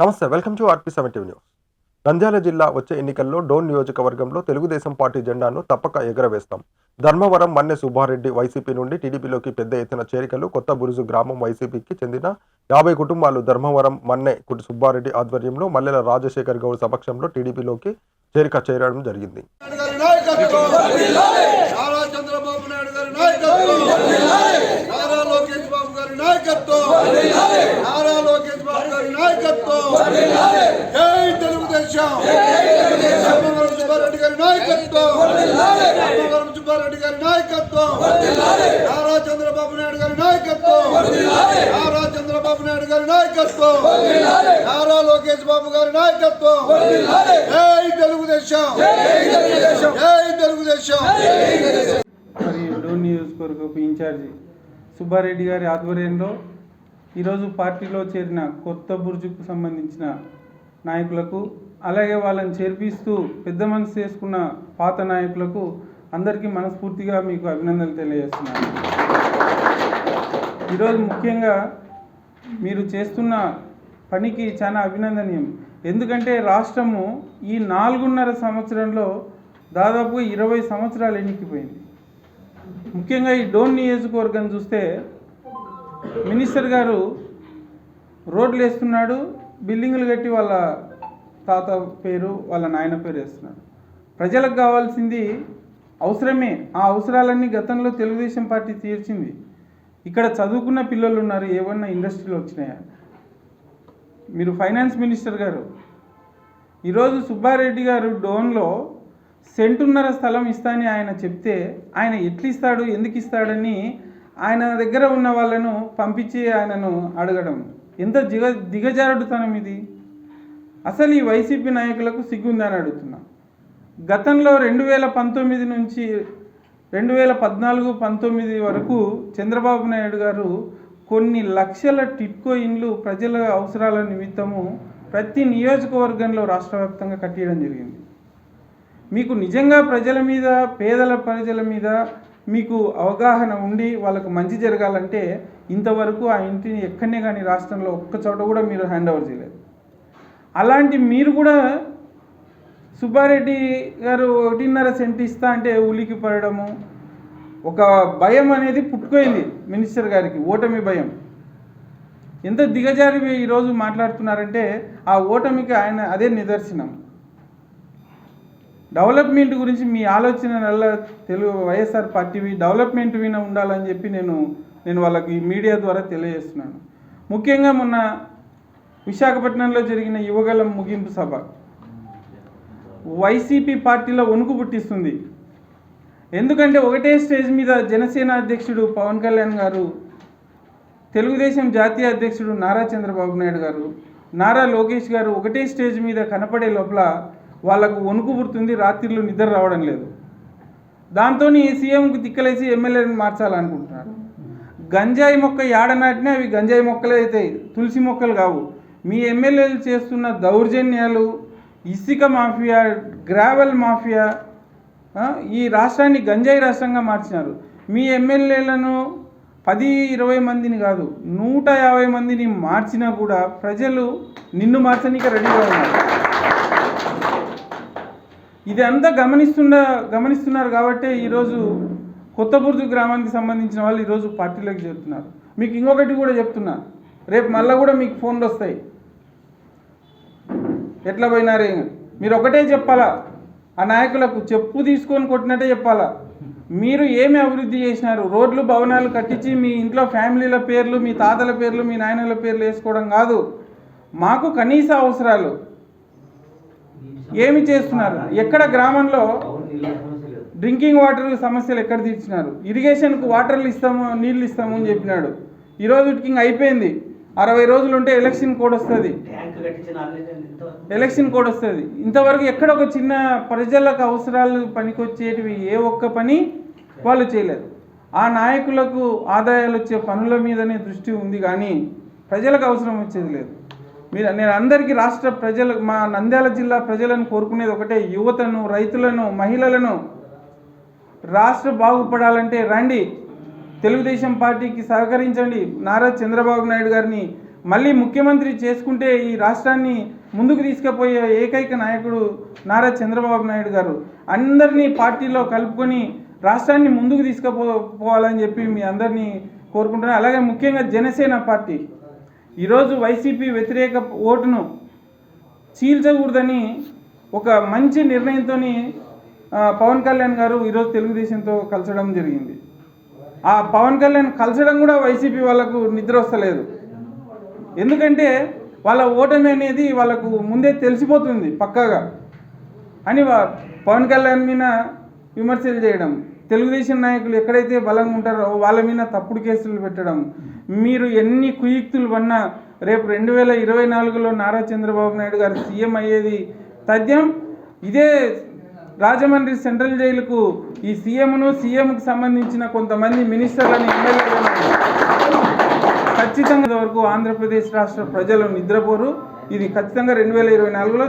నమస్తే welcome to RP seventy news. Nandyal జిల్లా వచ్చే ఎన్నికల్లో డోన్ నియోజకవర్గంలో తెలుగుదేశం పార్టీ జెండాను తప్పక ఎగరవేస్తాం. ధర్మవరం మన్నె సుబ్బారెడ్డి వైసీపీ నుండి టీడీపీలోకి పెద్ద ఎత్తున చేరికలు కొత్త బురుజు గ్రామం వైసీపీకి చెందిన యాభై కుటుంబాలు ధర్మవరం మన్నె కుటి సుబ్బారెడ్డి ఆధ్వర్యంలో మల్లెల రాజశేఖర్ గౌడ్ సమక్షంలో టీడీపీలోకి చేరిక చేరడం జరిగింది. నారా నాయకత్వం! జై తెలుగుదేశం! ధర్మవరం సుబ్బారెడ్డి గారి నాయకత్వం! ధర్మవరం సుబ్బారెడ్డి గారి నాయకత్వం! నారా చంద్రబాబు నాయుడు గారి నాయకత్వం! నారా చంద్రబాబు నాయుడు గారి నాయకత్వం! నారా లోకేష్ బాబు గారి నాయకత్వం! జై తెలుగుదేశం! జై తెలుగుదేశం! మరి డోన్ నియోజకవర్గపు ఇన్ఛార్జి సుబ్బారెడ్డి గారి ఆధ్వర్యంలో ఈరోజు పార్టీలో చేరిన కొత్త బుర్జుకు సంబంధించిన నాయకులకు అలాగే వాళ్ళని చేర్పిస్తూ పెద్ద మనసు చేసుకున్న పాత నాయకులకు అందరికీ మనస్ఫూర్తిగా మీకు అభినందనలు తెలియజేస్తున్నాను. ఈరోజు ముఖ్యంగా మీరు చేస్తున్న పనికి చాలా అభినందనీయం. ఎందుకంటే రాష్ట్రము ఈ నాలుగున్నర సంవత్సరంలో దాదాపు ఇరవై సంవత్సరాలు ఎన్నికిపోయింది. ముఖ్యంగా ఈ డోన్ నియోజకవర్గం చూస్తే మినిస్టర్ గారు రోడ్లు వేస్తున్నాడు బిల్డింగులు కట్టి వాళ్ళ తాత పేరు వాళ్ళ నాయన పేరు వేస్తున్నాడు. ప్రజలకు కావాల్సింది అవసరమే. ఆ అవసరాలన్నీ గతంలో తెలుగుదేశం పార్టీ తీర్చింది. ఇక్కడ చదువుకున్న పిల్లలు ఉన్నారు ఏమన్నా ఇండస్ట్రీలు వచ్చినాయా? మీరు ఫైనాన్స్ మినిస్టర్ గారు ఈరోజు సుబ్బారెడ్డి గారు డోన్లో సెంటున్నర స్థలం ఇస్తానని ఆయన చెప్తే ఆయన ఎట్లు ఇస్తాడు ఎందుకు ఇస్తాడని ఆయన దగ్గర ఉన్న వాళ్ళను పంపించి ఆయనను అడగడం. ఎంత దిగ దిగజారుడుతనం ఇది. అసలు ఈ వైసీపీ నాయకులకు సిగ్గుందని అడుగుతున్నా. గతంలో రెండు వేల పంతొమ్మిది నుంచి రెండు వేల పద్నాలుగు పంతొమ్మిది వరకు చంద్రబాబు నాయుడు గారు కొన్ని లక్షల టిట్కో ఇండ్లు ప్రజల అవసరాల నిమిత్తము ప్రతి నియోజకవర్గంలో రాష్ట్ర వ్యాప్తంగా జరిగింది. మీకు నిజంగా ప్రజల మీద పేదల ప్రజల మీద మీకు అవగాహన ఉండి వాళ్ళకు మంచి జరగాలంటే ఇంతవరకు ఆ ఇంటిని ఎక్కడనే కానీ రాష్ట్రంలో ఒక్క చోట కూడా మీరు హ్యాండ్ ఓవర్ చేయలేదు. అలాంటి మీరు కూడా సుబ్బారెడ్డి గారు ఒకటిన్నర సెంట్ ఇస్తా అంటే ఉలికి పడడము ఒక భయం అనేది పుట్టుకోయింది మినిస్టర్ గారికి ఓటమి భయం. ఎంత దిగజారి ఈరోజు మాట్లాడుతున్నారంటే ఆ ఓటమికి ఆయన అదే నిదర్శనం. డెవలప్మెంట్ గురించి మీ ఆలోచన నెల తెలుగు వైఎస్ఆర్ పార్టీ డెవలప్మెంట్ విన ఉండాలని చెప్పి నేను నేను వాళ్ళకి మీడియా ద్వారా తెలియజేస్తున్నాను. ముఖ్యంగా మొన్న విశాఖపట్నంలో జరిగిన యువగలం ముగింపు సభ. వైసీపీ పార్టీలో వణుకు పుట్టిస్తుంది. ఎందుకంటే ఒకటే స్టేజ్ మీద జనసేన అధ్యక్షుడు పవన్ కళ్యాణ్ గారు తెలుగుదేశం జాతీయ అధ్యక్షుడు నారా చంద్రబాబు నాయుడు గారు నారా లోకేష్ గారు ఒకటే స్టేజ్ మీద కనపడే లోపల వాళ్ళకు వణుకు పుడుతుంది రాత్రిళ్ళు నిద్ర రావడం లేదు. దాంతో సీఎంకు తిక్కలేసి ఎమ్మెల్యేని మార్చాలనుకుంటున్నారు. గంజాయి మొక్క ఏడ నాటినా అవి గంజాయి మొక్కలే అవుతాయి తులసి మొక్కలు కావు. మీ ఎమ్మెల్యేలు చేస్తున్న దౌర్జన్యాలు ఇసుక మాఫియా గ్రావెల్ మాఫియా ఈ రాష్ట్రాన్ని గంజాయి రాష్ట్రంగా మార్చినారు. మీ ఎమ్మెల్యేలను పది ఇరవై మందిని కాదు నూట యాభై మందిని మార్చినా కూడా ప్రజలు నిన్ను మార్చనీకి రెడీగా ఉన్నారు. ఇది అంతా గమనిస్తున్న గమనిస్తున్నారు కాబట్టి ఈరోజు కొత్త బుర్జు గ్రామానికి సంబంధించిన వాళ్ళు ఈరోజు పార్టీలోకి చేరుతున్నారు. మీకు ఇంకొకటి కూడా చెప్తున్నా. రేపు మళ్ళీ కూడా మీకు ఫోన్లు వస్తాయి. ఎట్లా పోయినారే? మీరు ఒకటే చెప్పాలా? ఆ నాయకులకు చెప్పు తీసుకొని కొట్టినట్టే చెప్పాలా? మీరు ఏమి అభివృద్ధి చేసినారు? రోడ్లు భవనాలు కట్టించి మీ ఇంట్లో ఫ్యామిలీల పేర్లు మీ తాతల పేర్లు మీ నాయనల పేర్లు వేసుకోవడం కాదు. మాకు కనీస అవసరాలు. ఏమి చేస్తున్నారు? ఎక్కడ గ్రామంలో డ్రింకింగ్ వాటర్ సమస్యలు ఎక్కడ తీర్చినారు? ఇరిగేషన్కు వాటర్లు ఇస్తాము నీళ్ళు ఇస్తాము అని చెప్పినాడు. ఈ రోజుకి ఇంక అయిపోయింది. అరవై రోజులు ఉంటే ఎలక్షన్ కోడ్ వస్తుంది. ఎలక్షన్ కోడ్ వస్తుంది. ఇంతవరకు ఎక్కడ ఒక చిన్న ప్రజలకు అవసరాలు పనికొచ్చేటివి ఏ ఒక్క పని వాళ్ళు చేయలేదు. ఆ నాయకులకు ఆదాయాలు వచ్చే పనుల మీదనే దృష్టి ఉంది కానీ ప్రజలకు అవసరం వచ్చేది లేదు. మీరు నేను అందరికీ రాష్ట్ర ప్రజలు మా నంద్యాల జిల్లా ప్రజలను కోరుకునేది ఒకటే యువతను రైతులను మహిళలను రాష్ట్ర బాగుపడాలంటే రండి. తెలుగుదేశం పార్టీకి సహకరించండి. నారా చంద్రబాబు నాయుడు గారిని మళ్ళీ ముఖ్యమంత్రి చేసుకుంటే ఈ రాష్ట్రాన్ని ముందుకు తీసుకుపోయే ఏకైక నాయకుడు నారా చంద్రబాబు నాయుడు గారు. అందరినీ పార్టీలో కలుపుకొని రాష్ట్రాన్ని ముందుకు తీసుకుపో పోవాలని చెప్పి మీ అందరినీ కోరుకుంటున్నాను అలాగే ముఖ్యంగా జనసేన పార్టీ. ఈరోజు వైసీపీ వ్యతిరేక ఓటును చీల్చకూడదని ఒక మంచి నిర్ణయంతో పవన్ కళ్యాణ్ గారు ఈరోజు తెలుగుదేశంతో కలసడం జరిగింది. ఆ పవన్ కళ్యాణ్ కలసడం కూడా వైసీపీ వాళ్ళకు నిద్ర వస్తలేదు. ఎందుకంటే వాళ్ళ ఓటమి అనేది వాళ్ళకు ముందే తెలిసిపోతుంది పక్కాగా. అని పవన్ కళ్యాణ్ మీద విమర్శలు చేయడం. తెలుగుదేశం నాయకులు ఎక్కడైతే బలంగా ఉంటారో వాళ్ళ మీద తప్పుడు కేసులు పెట్టడం. మీరు ఎన్ని కుయుక్తులు పన్నా రేపు రెండు వేల ఇరవై నాలుగులో నారా చంద్రబాబు నాయుడు గారు సీఎం అయ్యేది తథ్యం. ఇదే రాజమండ్రి సెంట్రల్ జైలుకు ఈ సీఎంను సీఎంకు సంబంధించిన కొంతమంది మినిస్టర్లను ఎమ్మెల్యేలను ఖచ్చితంగా వరకు ఆంధ్రప్రదేశ్ రాష్ట్ర ప్రజలు నిద్రపోరు. ఇది ఖచ్చితంగా రెండు వేల ఇరవై నాలుగులో